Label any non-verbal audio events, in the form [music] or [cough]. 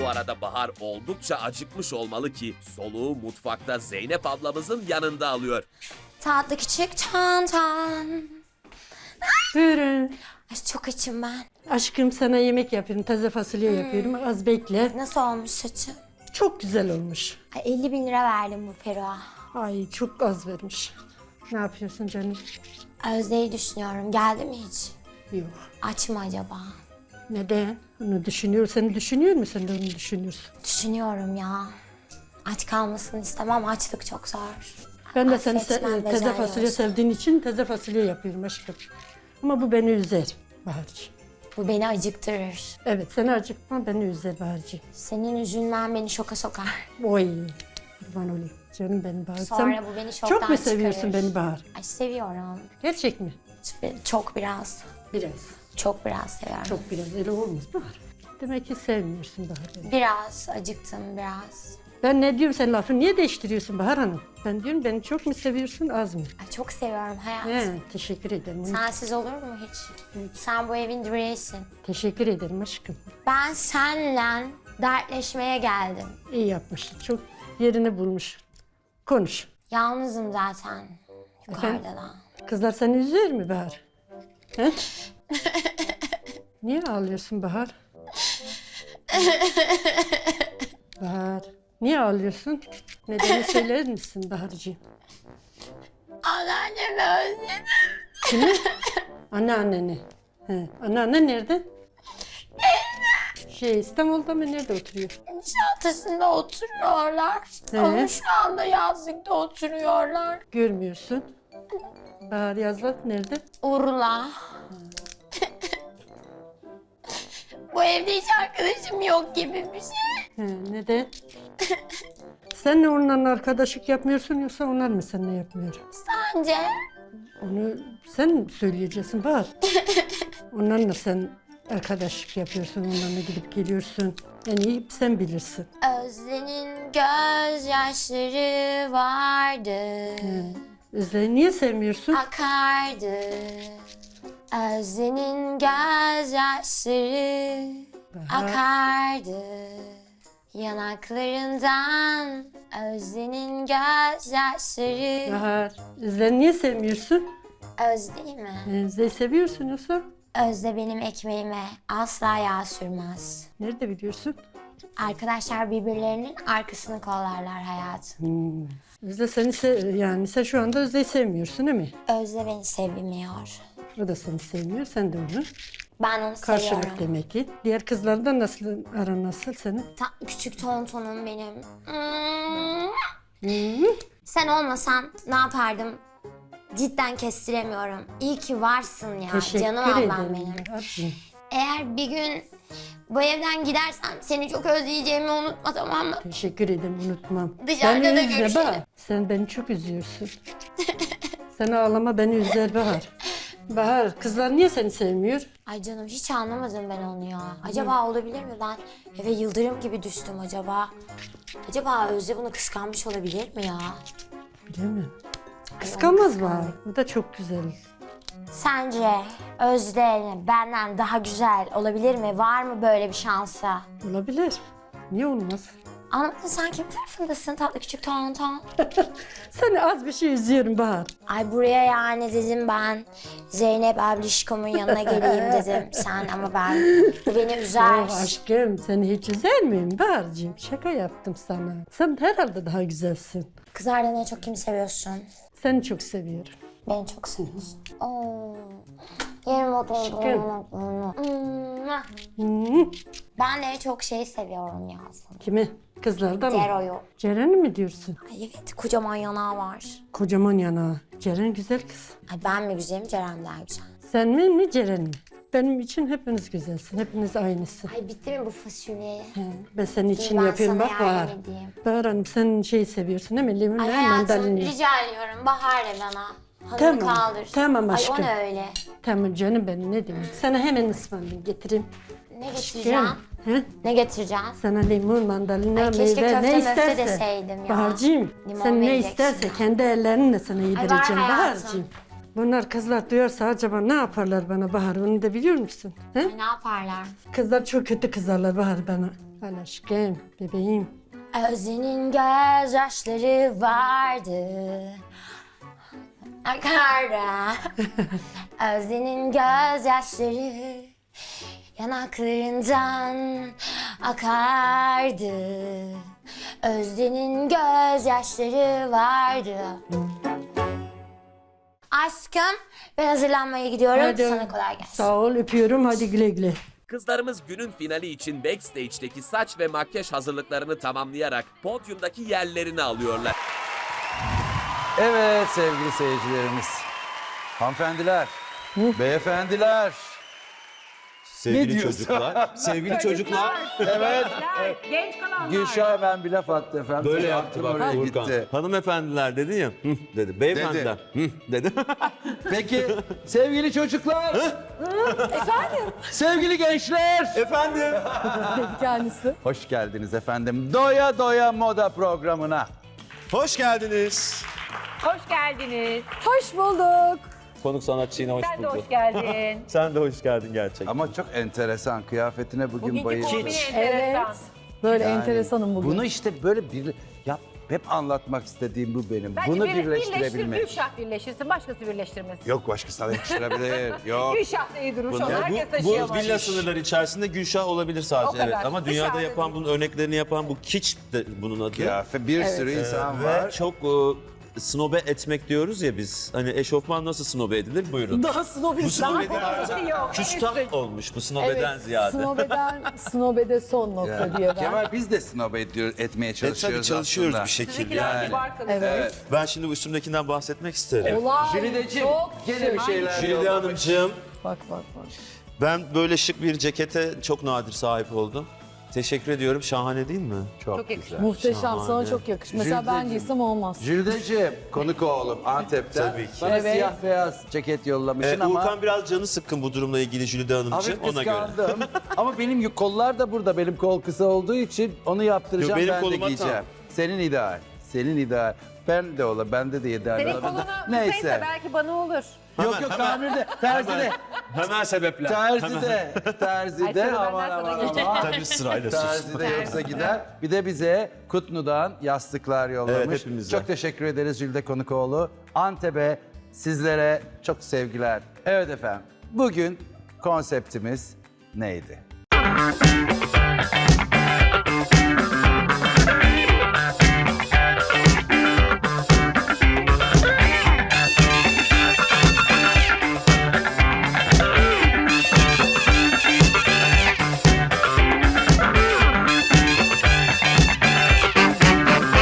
Bu arada Bahar oldukça acıkmış olmalı ki soluğu mutfakta Zeynep ablamızın yanında alıyor. Tatlı küçük çan çan. Buyurun. Ay çok açım ben. Aşkım sana yemek yapıyorum. Taze fasulye yapıyorum. Az bekle. Nasıl olmuş saçı? Çok güzel olmuş. Ay 50 bin lira verdim bu peruğa. Ay çok az vermiş. Ne yapıyorsun canım? Özde'yi düşünüyorum. Geldi mi hiç? Yok. Aç mı acaba? Neden? Onu düşünüyor. Sen düşünüyor musun? Sen onu düşünüyorsun. Düşünüyorum ya. Aç kalmasını istemem. Açlık çok zor. Ben de seni Affetmem, se- taze becermiyorsun. fasulye sevdiğin için taze fasulye yapıyorum aşkım. Ama bu beni üzer Bahar'cığım. Bu beni acıktırır. Evet seni acıkma beni üzer Bahar'cığım. Senin üzülmen beni şoka sokar. Oy kurban olayım. Canım benim Bahar. Sonra Sen bu beni şoktan çok mu seviyorsun çıkarır. beni Bahar? Ay seviyorum. Gerçek mi? Çok biraz. Biraz. Çok biraz seviyorum. Çok biraz. Öyle olmaz Bahar. Demek ki sevmiyorsun Bahar beni. Biraz acıktım biraz. Ben ne diyorum sen lafı niye değiştiriyorsun Bahar Hanım? Ben diyorum beni çok mu seviyorsun az mı? Ay çok seviyorum hayat. He, teşekkür ederim. Sensiz olur mu hiç? Sen bu evin direğisin. Teşekkür ederim aşkım. Ben senle dertleşmeye geldim. İyi yapmışsın. Çok yerini bulmuş. Konuş. Yalnızım zaten. Yukarıda da. Kızlar seni üzüyor mu Bahar? He? [laughs] Niye ağlıyorsun Bahar? Bahar. Niye ağlıyorsun? Nedeni söyler misin Bahar'cığım? Anneannemi özledim. Kimi? Anneanneni. He. Anneannen nerede? Şey İstanbul'da mı nerede oturuyor? Nişantaşı'nda oturuyorlar. Ee? Ama şu anda yazlıkta oturuyorlar. Görmüyorsun. Bahar Yazlat nerede? Urla. Bu evde hiç arkadaşım yok gibi bir şey. He, neden? [laughs] Sen ne onlarla arkadaşlık yapmıyorsun yoksa onlar mı seninle yapmıyor? Sence? Onu sen söyleyeceksin Bahar. [laughs] Onlarla sen arkadaşlık yapıyorsun, onlarla gidip geliyorsun. En iyi sen bilirsin. Özle'nin gözyaşları vardı. Özde'yi niye sevmiyorsun? Akardı. Özle'nin gözyaşları akardı. Yanaklarından Özle'nin gözyaşları. Bahar, Özde'yi niye sevmiyorsun? Özde mi? Özde'yi seviyorsun yoksa? Özde benim ekmeğime asla yağ sürmez. Nerede biliyorsun? Arkadaşlar birbirlerinin arkasını kollarlar hayatım. Hmm. Özde seni se- yani sen şu anda Özde'yi sevmiyorsun değil mi? Özde beni sevmiyor. O da seni sevmiyor, sen de onu. Ben onu Karşılık seviyorum. demek ki. Diğer kızlardan nasıl aran nasıl senin? Ta- küçük tontonum benim. Hmm. Sen olmasan ne yapardım? Cidden kestiremiyorum. İyi ki varsın ya. Teşekkür Canım ederim. ablam benim. Bahar'cığım. Eğer bir gün bu evden gidersem seni çok özleyeceğimi unutma tamam mı? Teşekkür ederim unutmam. Dışarıda da üzme görüşelim. Bahar. Sen beni çok üzüyorsun. Sen ağlama beni üzer Bahar. [laughs] Bahar kızlar niye seni sevmiyor? Ay canım hiç anlamadım ben onu ya. Acaba olabilir mi? Ben eve yıldırım gibi düştüm acaba. Acaba Özde bunu kıskanmış olabilir mi ya? Bilemem. Kıskanmaz Bahar. Bu da çok güzel. Sence Özde benden daha güzel olabilir mi? Var mı böyle bir şansı? Olabilir. Niye olmaz? Anladın sen kim tarafındasın tatlı küçük tonton? Seni [laughs] az bir şey üzüyorum Bahar. Ay buraya yani dedim ben Zeynep ablişkomun yanına geleyim [laughs] dedim sen ama ben bu beni üzer. Oh aşkım seni hiç üzer miyim Bahar'cığım? Şaka yaptım sana. Sen herhalde daha güzelsin. Kızlardan en çok kimi seviyorsun? Seni çok seviyorum. Beni çok seviyorsun. Oo. Yerim. Hmm. Ben de çok şeyi seviyorum ya aslında. Kimi? Kızlardan mı? Cero'yu. Ceren'i mi diyorsun? Ay evet kocaman yanağı var. Kocaman yanağı. Ceren güzel kız. Ay ben mi güzelim Ceren daha güzel. Sen mi mi Ceren mi? Benim için hepiniz güzelsin. Hepiniz aynısı. Ay bitti mi bu fasulye? He, Ben senin için ben yapıyorum sana bak Bahar. yardım edeyim. Bahar Hanım sen şey seviyorsun değil mi? Limon ve hayatım mandalina. rica ediyorum Bahar de bana. Tamam, kaldır. tamam Ay aşkım. o ne öyle? Tamam canım benim ne diyeyim. Sana hemen ısmarlayayım getireyim. Ne getireceğim? He? Ne getireceğim? Sana limon, mandalina, Ay, keşke meyve köfte ne möfte isterse. deseydim ya. Bahar'cığım Limon sen ne vereceksin isterse kendi ellerinle sana yedireceğim hayatım. Bahar'cığım. Bunlar kızlar duyarsa acaba ne yaparlar bana Bahar onu da biliyor musun? He? Ay, ne yaparlar? Kızlar çok kötü kızarlar Bahar bana. Aşkım, bebeğim. Özünün gözyaşları vardı. Akarda. [laughs] Özünün gözyaşları yanaklarından akardı. Özden'in gözyaşları vardı. Aşkım ben hazırlanmaya gidiyorum. Hadi. Sana kolay gelsin. Sağ ol, öpüyorum. Hadi güle güle. Kızlarımız günün finali için backstage'deki saç ve makyaj hazırlıklarını tamamlayarak podyumdaki yerlerini alıyorlar. Evet sevgili seyircilerimiz. Hanımefendiler, beyefendiler. Sevgili diyorsun? çocuklar. Sevgili çocuklar. Evet. Genç kalanlar. Gülşah hemen bir laf attı efendim. Böyle yaptı bak oraya Urkan. gitti. Hanımefendiler dedi ya. Hı dedi. Beyefendiler. Hı dedi. [laughs] Peki sevgili çocuklar. efendim. Sevgili gençler. Efendim. Kendisi. Hoş geldiniz efendim. Doya Doya Moda programına. Hoş geldiniz. Hoş geldiniz. Hoş bulduk. Konuk sanatçı hoş Sen de hoş geldin. [laughs] Sen de hoş geldin gerçekten. Ama çok enteresan kıyafetine bugün Bugünkü bayıldım. kombini enteresan. Böyle Yani enteresanım bugün. Bunu işte böyle bir ya hep anlatmak istediğim bu benim. Bence Bunu bir- Birleştir, birleştirebilmek. Gülşah birleştirsin, başkası birleştirmesin. Yok başkasına da yakıştırabilir. [laughs] Yok. Gülşah da iyi durmuş, onu Yani herkes bu, taşıyamaz. bu villa sınırları içerisinde Gülşah olabilir O sadece kadar. evet. Ama dünyada Dışarıda yapan değil. bunun örneklerini yapan bu kiç de bunun adı. Kıyafet bir sürü insan Ve var. çok e, snobe etmek diyoruz ya biz. Hani eşofman nasıl snobe edilir? Buyurun. Daha. Bu snobeden Daha yok, en küstah üstü. olmuş bu snobeden Evet, ziyade. snobeden, snobede son nokta diye ben. Kemal biz de snob ediyor, etmeye E tabii çalışıyoruz çalışıyoruz aslında. bir şekilde Sizinkiler yani. Evet. Ben şimdi bu üstümdekinden bahsetmek isterim. Olay Jülideciğim çok gene bir şeyler Jülide yollamış. Hanımcığım, Bak bak bak. ben böyle şık bir cekete çok nadir sahip oldum. Teşekkür ediyorum. Şahane değil mi? Çok, güzel. Muhteşem sana Şahane. çok yakışır. Mesela ben Jülideciğim. giysem olmaz. Jülideciğim konuk oğlum Antep'ten. Tabii ki. Bana Evet. siyah beyaz ceket yollamışsın Ee, ama... Urkan biraz canı sıkkın bu durumla ilgili Jülide Hanımcığım Hafif ona göre. kıskandım. [laughs] ama benim kollar da burada. Benim kol kısa olduğu için onu yaptıracağım Yok, benim ben de koluma giyeceğim. tam. Senin ideal. Senin ideal. Ben de ola, bende de ideal. Senin olabilir. koluna Neyse. belki bana olur. Yok yok tamirde, terzide. Hemen sebepler. Terzide, [laughs] Ay, terzide sıra aman benden aman gelecek. aman. Tabii sırayla sus. Terzide yoksa gider. Bir de bize Kutnu'dan yastıklar yollamış. Evet, hepimize. Çok teşekkür ederiz Jülde Konukoğlu. Antep'e sizlere çok sevgiler. Evet efendim. Bugün konseptimiz neydi?